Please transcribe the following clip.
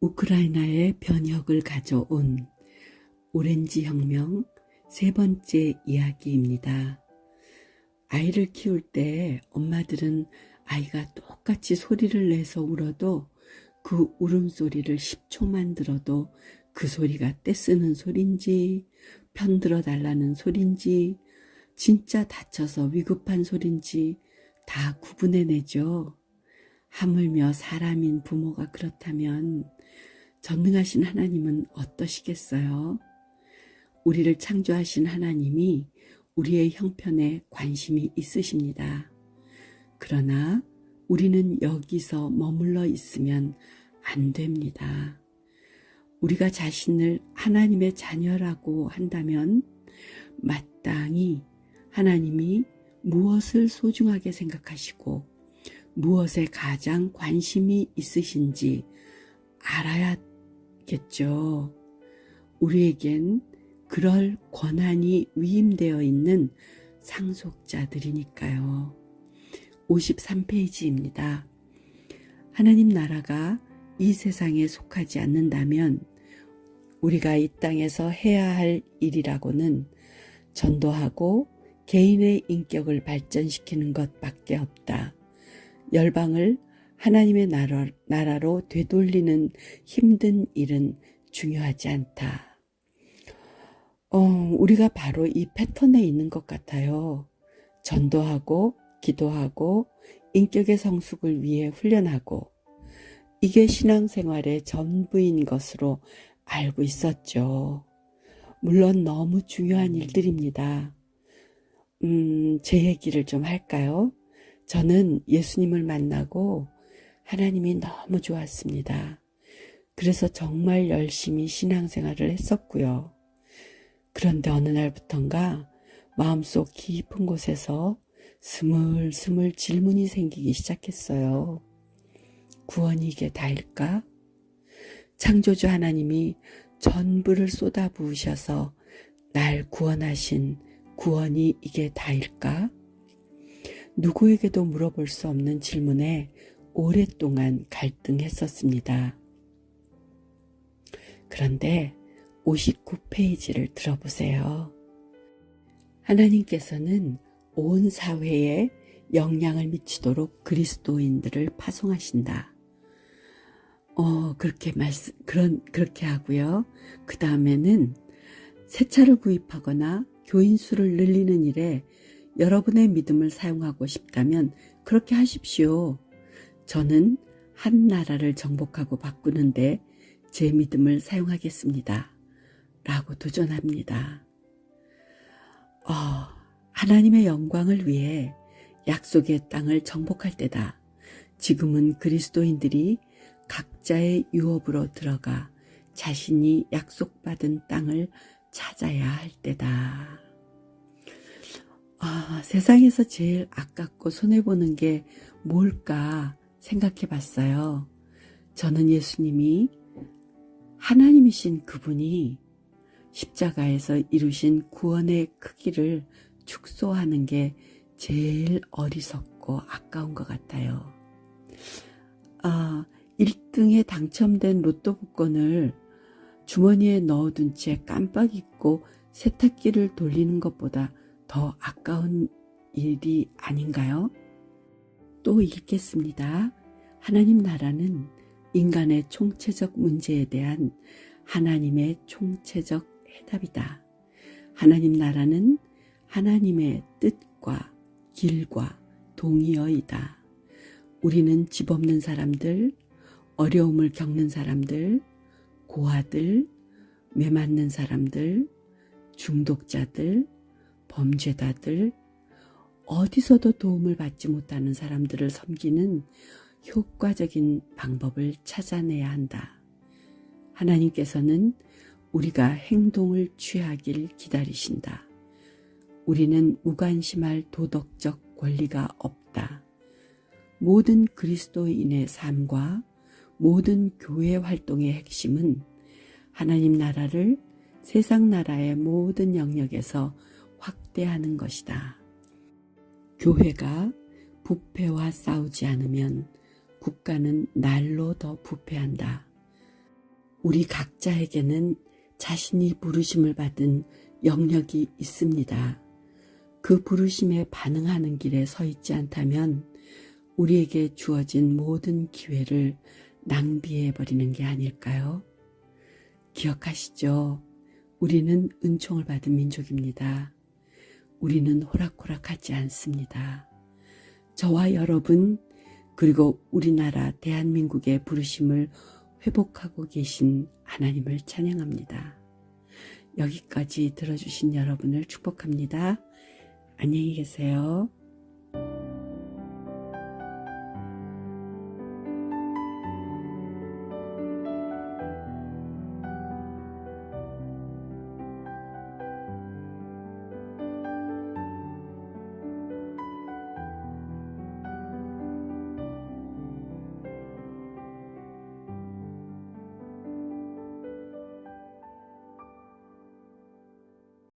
우크라이나의 변혁을 가져온 오렌지 혁명 세 번째 이야기입니다. 아이를 키울 때 엄마들은 아이가 똑같이 소리를 내서 울어도 그 울음소리를 10초만 들어도 그 소리가 떼쓰는 소린지 편들어 달라는 소린지 진짜 다쳐서 위급한 소린지 다 구분해내죠. 하물며 사람인 부모가 그렇다면 전능하신 하나님은 어떠시겠어요? 우리를 창조하신 하나님이 우리의 형편에 관심이 있으십니다. 그러나 우리는 여기서 머물러 있으면 안 됩니다. 우리가 자신을 하나님의 자녀라고 한다면 마땅히 하나님이 무엇을 소중하게 생각하시고 무엇에 가장 관심이 있으신지 알아야겠죠. 우리에겐 그럴 권한이 위임되어 있는 상속자들이니까요. 53페이지입니다. 하나님 나라가 이 세상에 속하지 않는다면 우리가 이 땅에서 해야 할 일이라고는 전도하고 개인의 인격을 발전시키는 것밖에 없다. 열방을 하나님의 나라, 나라 로 되돌리는 힘든 일은 중요하지 않다. 어, 우리가 바로 이 패턴에 있는 것 같아요. 전도하고, 기도하고, 인격의 성숙을 위해 훈련하고, 이게 신앙생활의 전부인 것으로 알고 있었죠. 물론 너무 중요한 일들입니다. 음, 제 얘기를 좀 할까요? 저는 예수님을 만나고 하나님이 너무 좋았습니다. 그래서 정말 열심히 신앙생활을 했었고요. 그런데 어느 날부턴가 마음속 깊은 곳에서 스물스물 질문이 생기기 시작했어요. 구원이 이게 다일까? 창조주 하나님이 전부를 쏟아 부으셔서 날 구원하신 구원이 이게 다일까? 누구에게도 물어볼 수 없는 질문에 오랫동안 갈등했었습니다. 그런데 59페이지를 들어보세요. 하나님께서는 온 사회에 영향을 미치도록 그리스도인들을 파송하신다. 어, 그렇게 말씀, 그런, 그렇게 하고요. 그 다음에는 새 차를 구입하거나 교인 수를 늘리는 일에 여러분의 믿음을 사용하고 싶다면 그렇게 하십시오. 저는 한 나라를 정복하고 바꾸는데 제 믿음을 사용하겠습니다. 라고 도전합니다. 어, 하나님의 영광을 위해 약속의 땅을 정복할 때다. 지금은 그리스도인들이 각자의 유업으로 들어가 자신이 약속받은 땅을 찾아야 할 때다. 아, 세상에서 제일 아깝고 손해보는 게 뭘까 생각해 봤어요. 저는 예수님이 하나님이신 그분이 십자가에서 이루신 구원의 크기를 축소하는 게 제일 어리석고 아까운 것 같아요. 아, 1등에 당첨된 로또 복권을 주머니에 넣어둔 채 깜빡 잊고 세탁기를 돌리는 것보다 더 아까운 일이 아닌가요? 또 읽겠습니다. 하나님 나라는 인간의 총체적 문제에 대한 하나님의 총체적 해답이다. 하나님 나라는 하나님의 뜻과 길과 동의어이다. 우리는 집 없는 사람들, 어려움을 겪는 사람들, 고아들, 매맞는 사람들, 중독자들, 범죄자들, 어디서도 도움을 받지 못하는 사람들을 섬기는 효과적인 방법을 찾아내야 한다. 하나님께서는 우리가 행동을 취하길 기다리신다. 우리는 무관심할 도덕적 권리가 없다. 모든 그리스도인의 삶과 모든 교회 활동의 핵심은 하나님 나라를 세상 나라의 모든 영역에서 확대하는 것이다. 교회가 부패와 싸우지 않으면 국가는 날로 더 부패한다. 우리 각자에게는 자신이 부르심을 받은 영역이 있습니다. 그 부르심에 반응하는 길에 서 있지 않다면 우리에게 주어진 모든 기회를 낭비해 버리는 게 아닐까요? 기억하시죠? 우리는 은총을 받은 민족입니다. 우리는 호락호락하지 않습니다. 저와 여러분, 그리고 우리나라 대한민국의 부르심을 회복하고 계신 하나님을 찬양합니다. 여기까지 들어주신 여러분을 축복합니다. 안녕히 계세요.